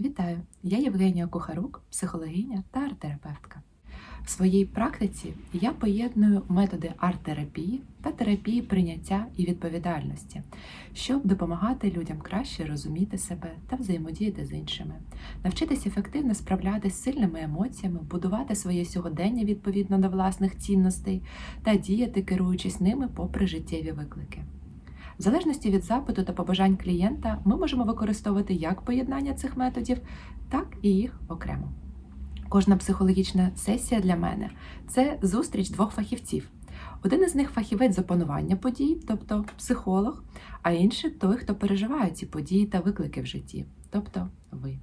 Вітаю! Я Євгенія Кухарук, психологиня та арт-терапевтка. В своїй практиці я поєдную методи арт-терапії та терапії прийняття і відповідальності, щоб допомагати людям краще розуміти себе та взаємодіяти з іншими, навчитися ефективно справлятися з сильними емоціями, будувати своє сьогодення відповідно до власних цінностей та діяти, керуючись ними попри життєві виклики. В залежності від запиту та побажань клієнта ми можемо використовувати як поєднання цих методів, так і їх окремо. Кожна психологічна сесія для мене це зустріч двох фахівців. Один із них фахівець з опанування подій, тобто психолог, а інший той, хто переживає ці події та виклики в житті, тобто ви.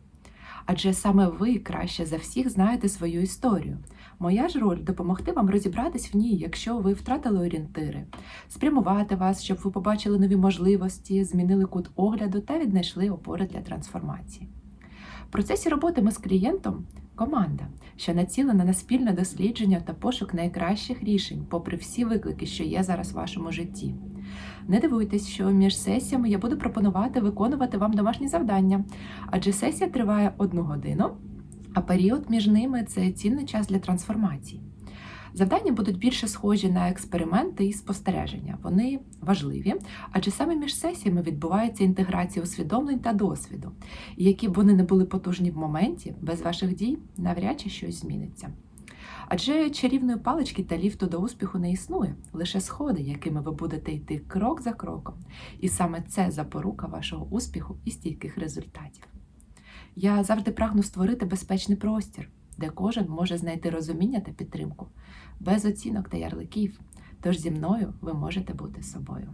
Адже саме ви краще за всіх знаєте свою історію. Моя ж роль допомогти вам розібратись в ній, якщо ви втратили орієнтири, спрямувати вас, щоб ви побачили нові можливості, змінили кут огляду та віднайшли опори для трансформації. В процесі роботи ми з клієнтом команда, що націлена на спільне дослідження та пошук найкращих рішень, попри всі виклики, що є зараз в вашому житті. Не дивуйтесь, що між сесіями я буду пропонувати виконувати вам домашні завдання, адже сесія триває одну годину, а період між ними це цінний час для трансформації. Завдання будуть більше схожі на експерименти і спостереження. Вони важливі, адже саме між сесіями відбувається інтеграція усвідомлень та досвіду. І які б вони не були потужні в моменті, без ваших дій навряд чи щось зміниться. Адже чарівної палички та ліфту до успіху не існує, лише сходи, якими ви будете йти крок за кроком. І саме це запорука вашого успіху і стійких результатів. Я завжди прагну створити безпечний простір, де кожен може знайти розуміння та підтримку, без оцінок та ярликів. Тож зі мною ви можете бути собою.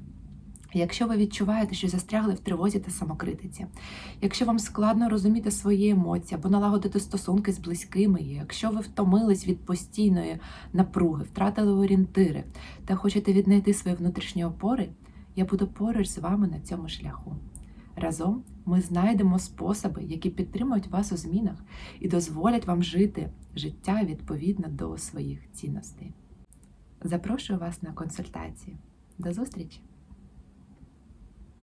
Якщо ви відчуваєте, що застрягли в тривозі та самокритиці, якщо вам складно розуміти свої емоції або налагодити стосунки з близькими, якщо ви втомились від постійної напруги, втратили орієнтири та хочете віднайти свої внутрішні опори, я буду поруч з вами на цьому шляху. Разом ми знайдемо способи, які підтримують вас у змінах і дозволять вам жити життя відповідно до своїх цінностей. Запрошую вас на консультації. До зустрічі!